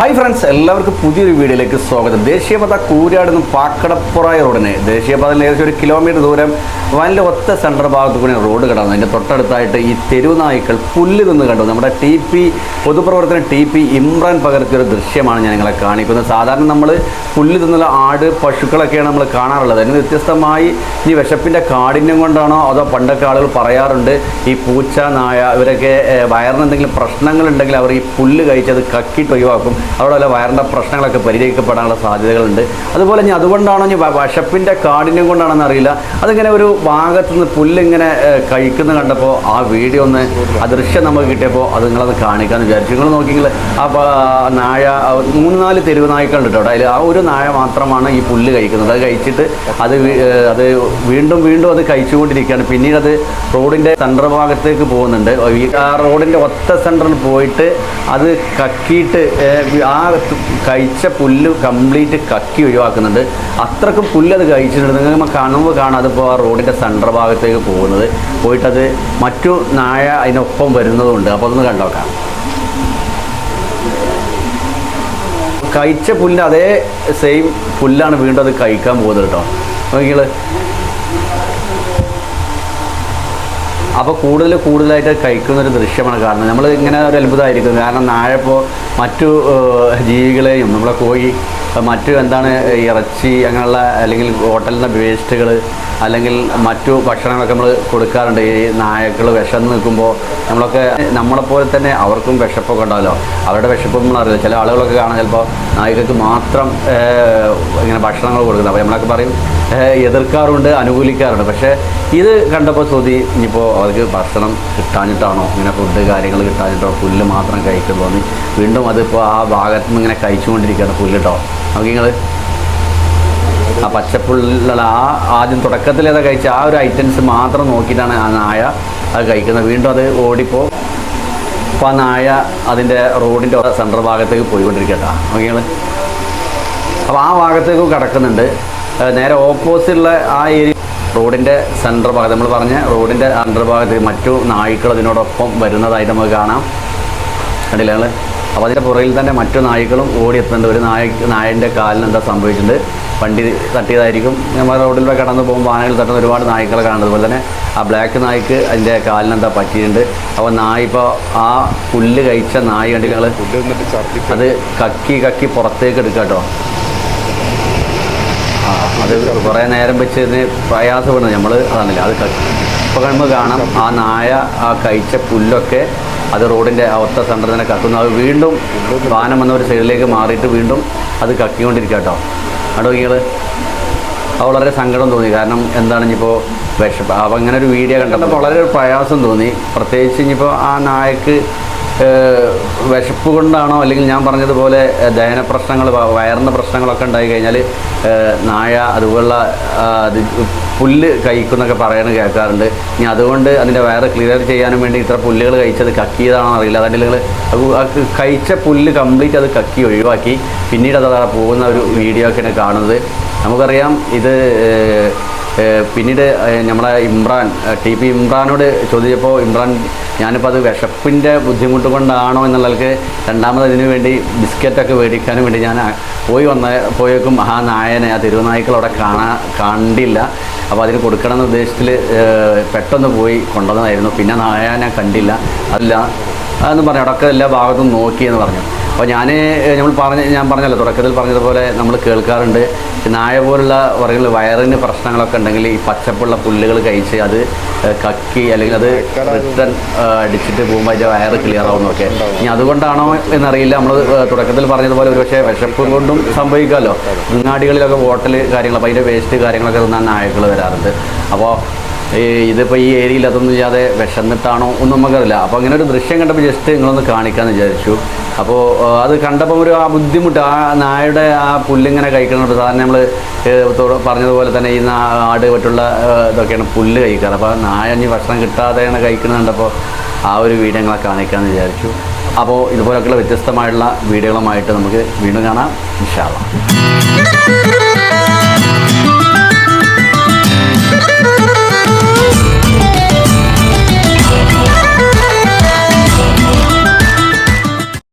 Hi friends എല്ലാവർക്കും പുതിയൊരു വീഡിയോയിലേക്ക് സ്വാഗതം. ദേശീയപാത കൂരാട് നിന്നും പാക്കടപ്പുറായ റോഡിന്. ദേശീയപാതയിൽ ഏകദേശം ഒരു കിലോമീറ്റർ ദൂരം വയലിന്റെ ഒത്ത സെൻട്രൽ ഭാഗത്ത് കൂടി റോഡ് കിടന്നു. അതിന്റെ തൊട്ടടുത്തായിട്ട് ഈ തെരുവുനായ്ക്കൾ പുല്ല് നിന്ന് കണ്ടു. നമ്മുടെ ടി പി പൊതുപ്രവർത്തനം ടി പി ഇമ്രാൻ പകർത്തിയ ഒരു ദൃശ്യമാണ് ഞാൻ നിങ്ങളെ കാണിക്കുന്നത്. സാധാരണ നമ്മൾ പുല്ല് തിന്നുള്ള ആട് പശുക്കളൊക്കെയാണ് നമ്മൾ കാണാറുള്ളത്. അതിന് വ്യത്യസ്തമായി ഈ വിശപ്പിന്റെ കാഠിന്യം കൊണ്ടാണോ അതോ പണ്ടൊക്കെ ആളുകൾ പറയാറുണ്ട് ഈ പൂച്ച നായ ഇവരൊക്കെ വയറിന് എന്തെങ്കിലും പ്രശ്നങ്ങളുണ്ടെങ്കിൽ അവർ ഈ പുല്ല് കഴിച്ചത് കക്കിയിട്ട് ഒഴിവാക്കും. അവിടെ വല്ല വയറിന്റെ പ്രശ്നങ്ങളൊക്കെ പരിഹരിക്കപ്പെടാനുള്ള സാധ്യതകളുണ്ട്. അതുപോലെ ഇനി അതുകൊണ്ടാണോ ഇനി വശപ്പിന്റെ കാഠിന്യം കൊണ്ടാണെന്ന് അറിയില്ല. അതിങ്ങനെ ഒരു ഭാഗത്ത് നിന്ന് പുല്ലിങ്ങനെ കഴിക്കുന്ന കഴിക്കുന്നത് കണ്ടപ്പോൾ ആ വീഡിയോ ഒന്ന് ആ ദൃശ്യം നമുക്ക് കിട്ടിയപ്പോൾ അത് നിങ്ങളത് കാണിക്കാമെന്ന് വിചാരിച്ചു. നിങ്ങൾ നോക്കിയെങ്കിൽ ആ നായ മൂന്ന് നാല് തെരുവ് നായ്ക്കളുണ്ട് കേട്ടോ. അതിൽ ആ ഒരു നായ മാത്രമാണ് ഈ പുല്ല് കഴിക്കുന്നത്. അത് കഴിച്ചിട്ട് അത് അത് വീണ്ടും വീണ്ടും അത് കഴിച്ചുകൊണ്ടിരിക്കുകയാണ്. പിന്നീട് അത് റോഡിന്റെ സെന്റർ ഭാഗത്തേക്ക് പോകുന്നുണ്ട്. ആ റോഡിന്റെ ഒറ്റ സെന്ററിൽ പോയിട്ട് അത് കക്കിയിട്ട് ആ കഴിച്ച പുല്ല് കംപ്ലീറ്റ് കക്കി ഒഴിവാക്കുന്നുണ്ട് അത്രക്കും പുല്ല് അത് കഴിച്ചിട്ടുണ്ട് നിങ്ങൾ കാണുമ്പോൾ കാണാതെ ഇപ്പോൾ ആ റോഡിന്റെ സെന്റർ ഭാഗത്തേക്ക് പോകുന്നത്. പോയിട്ടത് മറ്റു നായ അതിനൊപ്പം വരുന്നതുണ്ട്. അപ്പോൾ അതൊന്ന് കണ്ടോക്കാം കഴിച്ച പുല്ല് അതേ സെയിം പുല്ലാണ് വീണ്ടും അത് കഴിക്കാൻ പോകുന്നത് കേട്ടോ. നോക്കിയാൽ അപ്പോൾ കൂടുതൽ കൂടുതലായിട്ട് കഴിക്കുന്നൊരു ദൃശ്യമാണ് കാരണം നമ്മൾ ഇങ്ങനെ ഒരു അത്ഭുതമായിരിക്കും. കാരണം നായ ഇപ്പോൾ മറ്റു ജീവികളെയും നമ്മളെ കോഴി മറ്റു എന്താണ് ഇറച്ചി അങ്ങനെയുള്ള അല്ലെങ്കിൽ ഹോട്ടലിന്റെ വേസ്റ്റുകൾ അല്ലെങ്കിൽ മറ്റു ഭക്ഷണങ്ങളൊക്കെ നമ്മൾ കൊടുക്കാറുണ്ട്. ഈ നായകൾ വിശന്ന് നിൽക്കുമ്പോൾ നമ്മളൊക്കെ നമ്മളെപ്പോലെ തന്നെ അവർക്കും വിശപ്പൊക്കെ ഉണ്ടാവല്ലോ. അവരുടെ വിശപ്പൊന്നും നമ്മൾ അറിയില്ല. ചില ആളുകളൊക്കെ കാണാൻ ചിലപ്പോൾ നായകൾക്ക് മാത്രം ഇങ്ങനെ ഭക്ഷണങ്ങൾ കൊടുക്കുന്നത്. അപ്പോൾ നമ്മളൊക്കെ പറയും എതിർക്കാറുണ്ട് അനുകൂലിക്കാറുണ്ട്. പക്ഷേ ഇത് കണ്ടപ്പോൾ ശ്രുതി ഇനിയിപ്പോൾ അവർക്ക് ഭക്ഷണം കിട്ടാഞ്ഞിട്ടാണോ? ഇങ്ങനെ ഫുഡ് കാര്യങ്ങൾ കിട്ടാഞ്ഞിട്ടോ? പുല്ല് മാത്രം കഴിക്കുന്നു തോന്നി വീണ്ടും അതിപ്പോൾ ആ ഭാഗത്ത് നിന്ന് ഇങ്ങനെ കഴിച്ചുകൊണ്ടിരിക്കുകയാണ് പുല്ല് കേട്ടോ നമുക്ക് നിങ്ങൾ ആ പച്ചപ്പുള്ള ആ ആദ്യം തുടക്കത്തിൽ കഴിച്ച ആ ഒരു ഐറ്റംസ് മാത്രം നോക്കിയിട്ടാണ് ആ നായ അത് കഴിക്കുന്നത്. വീണ്ടും അത് ഓടിപ്പോൾ അപ്പോൾ ആ നായ അതിന്റെ റോഡിന്റെ സെൻട്രൽ ഭാഗത്തേക്ക് പോയിക്കൊണ്ടിരിക്കട്ടോ നോക്കിയാൽ അപ്പോൾ ആ ഭാഗത്തേക്ക് കിടക്കുന്നുണ്ട്. നേരെ ഓപ്പോസിറ്റുള്ള ആ ഏരിയ റോഡിന്റെ സെന്റർ ഭാഗത്ത് നമ്മൾ പറഞ്ഞ റോഡിന്റെ അണ്ടർ ഭാഗത്ത് മറ്റു നായ്ക്കൾ അതിനോടൊപ്പം വരുന്നതായിട്ട് നമുക്ക് കാണാം. കണ്ടില്ല ഞങ്ങൾ അപ്പോൾ അതിന്റെ പുറയിൽ തന്നെ മറ്റു നായ്ക്കളും ഓടിയെത്തുന്നുണ്ട് ഒരു നായ നായന്റെ കാലിന് എന്താ സംഭവിച്ചിട്ടുണ്ട്? വണ്ടി തട്ടിയതായിരിക്കും. നമ്മൾ റോഡിലൂടെ കടന്ന് പോകുമ്പോൾ ആനകൾ തട്ടുന്ന ഒരുപാട് നായ്ക്കളെ കാണുന്നത് അതുപോലെ തന്നെ ആ ബ്ലാക്ക് നായ്ക്ക് അതിന്റെ കാലിന് എന്താ പറ്റിയിട്ടുണ്ട്? അപ്പോൾ നായ ഇപ്പോൾ ആ പുല്ല് കഴിച്ച നായ കണ്ടില്ല ഛർദ്ദി അത് കക്കി കക്കി പുറത്തേക്ക് എടുക്കാം കേട്ടോ അത് കുറേ നേരം വെച്ച് ഇതിന് പ്രയാസപ്പെടുന്നത് നമ്മൾ അതാണല്ലോ അത് ഇപ്പോൾ നമ്മൾ കാണാം ആ നായ ആ കഴിച്ച പുല്ലൊക്കെ അത് റോഡിന്റെ അവസ്ഥ സെന്ററിൽ തന്നെ കത്തുന്നു. അത് വീണ്ടും വാനം വന്ന ഒരു സൈഡിലേക്ക് മാറിയിട്ട് വീണ്ടും അത് കക്കിക്കൊണ്ടിരിക്കുക കേട്ടോ അവിടെ നിങ്ങൾ അത് വളരെ സങ്കടം തോന്നി. കാരണം എന്താണ് ഇനിയിപ്പോൾ വിഷപ്പ് അപ്പം അങ്ങനെ ഒരു വീഡിയോ കണ്ടപ്പോൾ വളരെ പ്രയാസം തോന്നി. പ്രത്യേകിച്ച് ഇനിയിപ്പോൾ ആ നായക്ക് വിശപ്പ് കൊണ്ടാണോ? അല്ലെങ്കിൽ ഞാൻ പറഞ്ഞതുപോലെ ദഹന പ്രശ്നങ്ങൾ വയറിന്റെ പ്രശ്നങ്ങളൊക്കെ ഉണ്ടായി കഴിഞ്ഞാൽ നായ അതുപോലുള്ള പുല്ല് കഴിക്കുന്നൊക്കെ പറയണ കേൾക്കാറുണ്ട്. ഇനി അതുകൊണ്ട് അതിന്റെ വയറ് ക്ലിയർ ചെയ്യാനും വേണ്ടി ഇത്ര പുല്ലുകൾ കഴിച്ചത് കക്കിയതാണോ അറിയില്ല. അതല്ലെങ്കിൽ കഴിച്ച പുല്ല് കംപ്ലീറ്റ് അത് കക്കി ഒഴിവാക്കി. പിന്നീട് അത് പോകുന്ന ഒരു വീഡിയോ ഒക്കെയാണ് കാണുന്നത്. നമുക്കറിയാം ഇത് പിന്നീട് നമ്മളെ ഇമ്രാൻ ടി പി ഇമ്രാനോട് ചോദിച്ചപ്പോൾ ഇമ്രാൻ ഞാനിപ്പോൾ അത് വിശപ്പിന്റെ ബുദ്ധിമുട്ട് കൊണ്ടാണോ എന്നുള്ളവർക്ക് രണ്ടാമത് അതിനു വേണ്ടി ബിസ്ക്കറ്റൊക്കെ മേടിക്കാനും വേണ്ടി ഞാൻ പോയി വന്ന പോയേക്കും ആ നായനെ ആ തെരുവുനായ്ക്കൾ അവിടെ കാണാൻ കണ്ടില്ല. അപ്പോൾ അതിന് കൊടുക്കണം എന്ന ഉദ്ദേശത്തിൽ പെട്ടെന്ന് പോയി കൊണ്ടുവന്നതായിരുന്നു. പിന്നെ നായനെ കണ്ടില്ല. അല്ല അതെന്ന് പറഞ്ഞു അടക്കം എല്ലാ ഭാഗത്തും നോക്കിയെന്ന് പറഞ്ഞു. അപ്പോൾ ഞാൻ നമ്മൾ പറഞ്ഞ ഞാൻ പറഞ്ഞല്ലോ തുടക്കത്തിൽ പറഞ്ഞതുപോലെ നമ്മൾ കേൾക്കാറുണ്ട്. നായ പോലുള്ള പറയുകൾ വയറിന് പ്രശ്നങ്ങളൊക്കെ ഉണ്ടെങ്കിൽ ഈ പച്ചപ്പുള്ള പുല്ലുകൾ കഴിച്ച് അത് കക്കി അല്ലെങ്കിൽ അത് റിട്ടേൺ അടിച്ചിട്ട് പോകുമ്പോൾ അതിന്റെ വയറ് ക്ലിയർ ആവുന്നൊക്കെ ഇനി അതുകൊണ്ടാണോ എന്നറിയില്ല. നമ്മൾ തുടക്കത്തിൽ പറഞ്ഞതുപോലെ ഒരുപക്ഷെ വിശപ്പ് കൊണ്ടും സംഭവിക്കാമല്ലോ. അങ്ങാടികളിലൊക്കെ ഹോട്ടൽ കാര്യങ്ങൾ അപ്പോൾ അതിന്റെ വേസ്റ്റ് കാര്യങ്ങളൊക്കെ തിന്നാൻ നായകൾ വരാറുണ്ട്. അപ്പോൾ ഇതിപ്പോൾ ഈ ഏരിയയിൽ അതൊന്നും ചെയ്യാതെ വിശന്നിട്ടാണോ ഒന്നും നമുക്കറിയില്ല. അപ്പോൾ അങ്ങനെ ഒരു ദൃശ്യം കണ്ടപ്പോൾ ജസ്റ്റ് നിങ്ങളൊന്ന് കാണിക്കാമെന്ന് വിചാരിച്ചു. അപ്പോൾ അത് കണ്ടപ്പോൾ ഒരു ആ ബുദ്ധിമുട്ട് ആ നായയുടെ ആ പുല്ലിങ്ങനെ കഴിക്കണം സാധാരണ നമ്മൾ പറഞ്ഞതുപോലെ തന്നെ ഈ ആട് മറ്റുള്ള ആ, ഇതൊക്കെയാണ് പുല്ല് കഴിക്കാറ്. അപ്പോൾ നായ ഇനി ഭക്ഷണം കിട്ടാതെയാണ് കഴിക്കുന്നത് കണ്ടപ്പോൾ ആ ഒരു വീഡിയോ ഞങ്ങളെ കാണിക്കാമെന്ന് വിചാരിച്ചു. അപ്പോൾ ഇതുപോലൊക്കെയുള്ള വ്യത്യസ്തമായിട്ടുള്ള വീഡിയോകളുമായിട്ട് നമുക്ക് വീണ്ടും കാണാം. ഇൻഷാല്ലാം